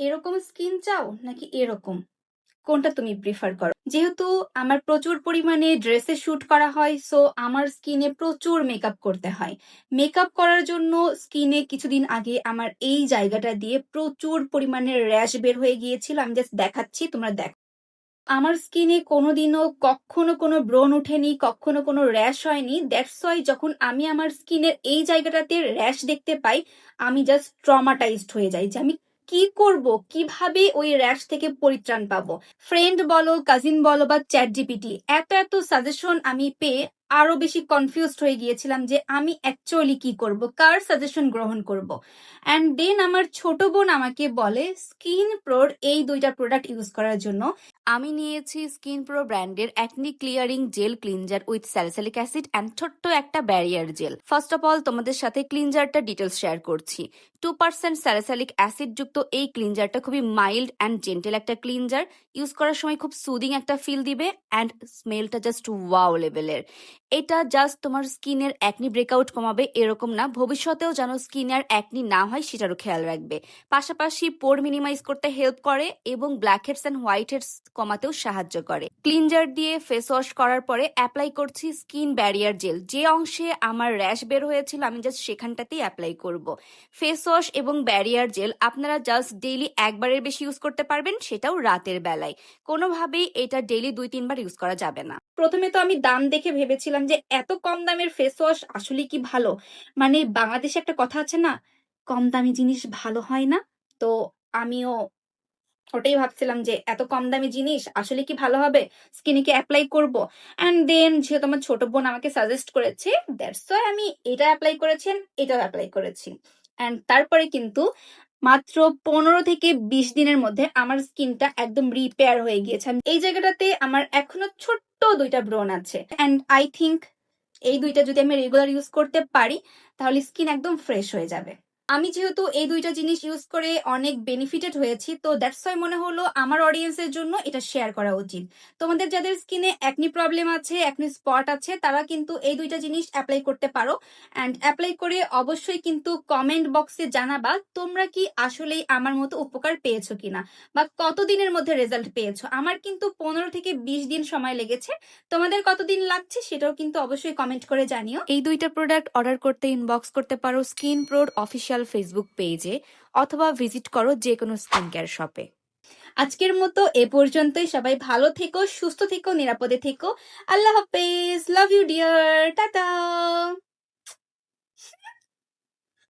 এরকম স্কিন চাও নাকি এরকম? কোনটা তুমি প্রিফার করো? যেহেতু আমার প্রচুর পরিমাণে ড্রেসে শুট করা হয় সো আমার স্কিনে প্রচুর মেকআপ করতে হয়। মেকআপ করার জন্য স্কিনে কিছুদিন আগে আমার এই জায়গাটা দিয়ে প্রচুর পরিমাণে র্যাশ বের হয়ে গিয়েছিল। আমি জাস্ট দেখাচ্ছি, তোমরা দেখো। আমার স্কিনে কোনোদিনও কখনো কোনো ব্রণ ওঠেনি, কখনো কোনো র্যাশ হয়নি। দ্যাটস ওয়াই যখন আমি আমার স্কিনের এই জায়গাটাতে র্যাশ দেখতে পাই, আমি জাস্ট ট্রমাটাইজড হয়ে যাই যে আমি কি করব? কীভাবে ওই র্যাশ থেকে পরিত্রাণ পাবো? ফ্রেন্ড বলো কাজিন বলো বা চ্যাট জিপিটি এত এত সাজেশন আমি পেয়ে আরও বেশি কনফিউজড হয়ে গিয়েছিলাম যে আমি অ্যাকচুয়ালি কি করব, কার সাজেশন গ্রহণ করব। অ্যান্ড দেন আমার ছোট বোন আমাকে বলে স্কিন প্রোর এই দুইটা প্রোডাক্ট ইউজ করার জন্য আমি নিয়েছি স্কিন প্রো ব্র্যান্ডের acne clearing gel cleanser with salicylic acid and ছোট্ট একটা barrier gel first of all তোমাদের সাথে ক্লিনজারটা ডিটেলস শেয়ার করছি। টু পার্সেন্ট স্যালিসালিক অ্যাসিড যুক্ত এই ক্লিনজারটা খুবই মাইল্ড অ্যান্ড জেন্টেল একটা ক্লিনজার ইউজ করার সময় খুব সুদিং একটা ফিল দিবে অ্যান্ড স্মেলটা জাস্ট ওয়াও লেভেলের এটা জাস্ট তোমার স্কিনের অ্যাকনি ব্রেকআউট কমাবে, এরকম না। ভবিষ্যতেও যেন স্কিনের অ্যাকনি না হয়, সেটারও খেয়াল রাখবে। পাশাপাশি পোর মিনিমাইজ করতে হেল্প করে এবং black heads and white heads কমাতেও সাহায্য করে। ক্লিনজার দিয়ে ফেস ওয়াশ করার পরে অ্যাপ্লাই করছি স্কিন ব্যারিয়ার জেল যে অংশে আমার র্যাশ বের হয়েছিল, আমি জাস্ট সেখানটাতেই অ্যাপ্লাই করব। ফেস ওয়াশ এবং ব্যারিয়ার জেল আপনারা জাস্ট ডেইলি একবারের বেশি ইউজ করতে পারবেন, সেটাও রাতের বেলায়। কোনোভাবেই এটা ডেইলি দুই তিনবার ইউজ করা যাবে না। প্রথমে তো আমি দাম দেখে ভেবেছিলাম যে এত কম দামের ফেস ওয়াশ আসলে কি ভালো? মানে বাংলাদেশে একটা কথা আছে না, কম দামি জিনিস ভালো হয় না? তো আমিও ওটাই ভাবছিলাম যে এত কম দামি জিনিস আসলে কি ভালো হবে? স্কিনে কি অ্যাপ্লাই করব? অ্যান্ড দেন যেহেতু আমার ছোট বোন আমাকে সাজেস্ট করেছে দ্যাটস ওয়াই আমি এটা অ্যাপ্লাই করেছেন এটাও অ্যাপ্লাই করেছি। অ্যান্ড তারপরে কিন্তু মাত্র পনেরো থেকে বিশ দিনের মধ্যে আমার স্কিনটা একদম রিপেয়ার হয়ে গিয়েছে। এই জায়গাটাতে আমার এখনও ছোট্ট দুইটা ব্রণ আছে। অ্যান্ড আই থিঙ্ক এই দুইটা যদি আমি রেগুলার ইউজ করতে পারি, তাহলে স্কিন একদম ফ্রেশ হয়ে যাবে। আমি যেহেতু এই দুইটা জিনিস ইউজ করে অনেক বেনিফিটেড হয়েছি, তো দ্যাটস ওয়াই মনে হলো আমার অডিয়েন্সের জন্য এটা শেয়ার করা উচিত। তোমাদের যাদের স্কিনে একনি প্রবলেম আছে একনি স্পট আছে, তারা কিন্তু এই দুইটা জিনিস অ্যাপ্লাই করতে পারো। অ্যান্ড অ্যাপ্লাই করে অবশ্যই কিন্তু কমেন্ট বক্সে জানাবা তোমরা কি আসলেই আমার মতো উপকার পেয়েছ কিনা বা কতদিনের মধ্যে রেজাল্ট পেয়েছ। আমার কিন্তু পনেরো থেকে বিশ দিন সময় লেগেছে। তোমাদের কতদিন লাগছে সেটাও কিন্তু অবশ্যই কমেন্ট করে জানিও। এই দুইটা প্রোডাক্ট অর্ডার করতে ইনবক্স করতে পারো। স্কিন প্রোর অফিসিয়াল ফেসবুক পেজে অথবা ভিজিট করো যে কোনো স্কিন কেয়ার শপে আজকের মতো এ পর্যন্তই। সবাই ভালো থেকো, সুস্থ থেকো, নিরাপদে থেকো। আল্লাহ হাফেজ। Love you dear tata.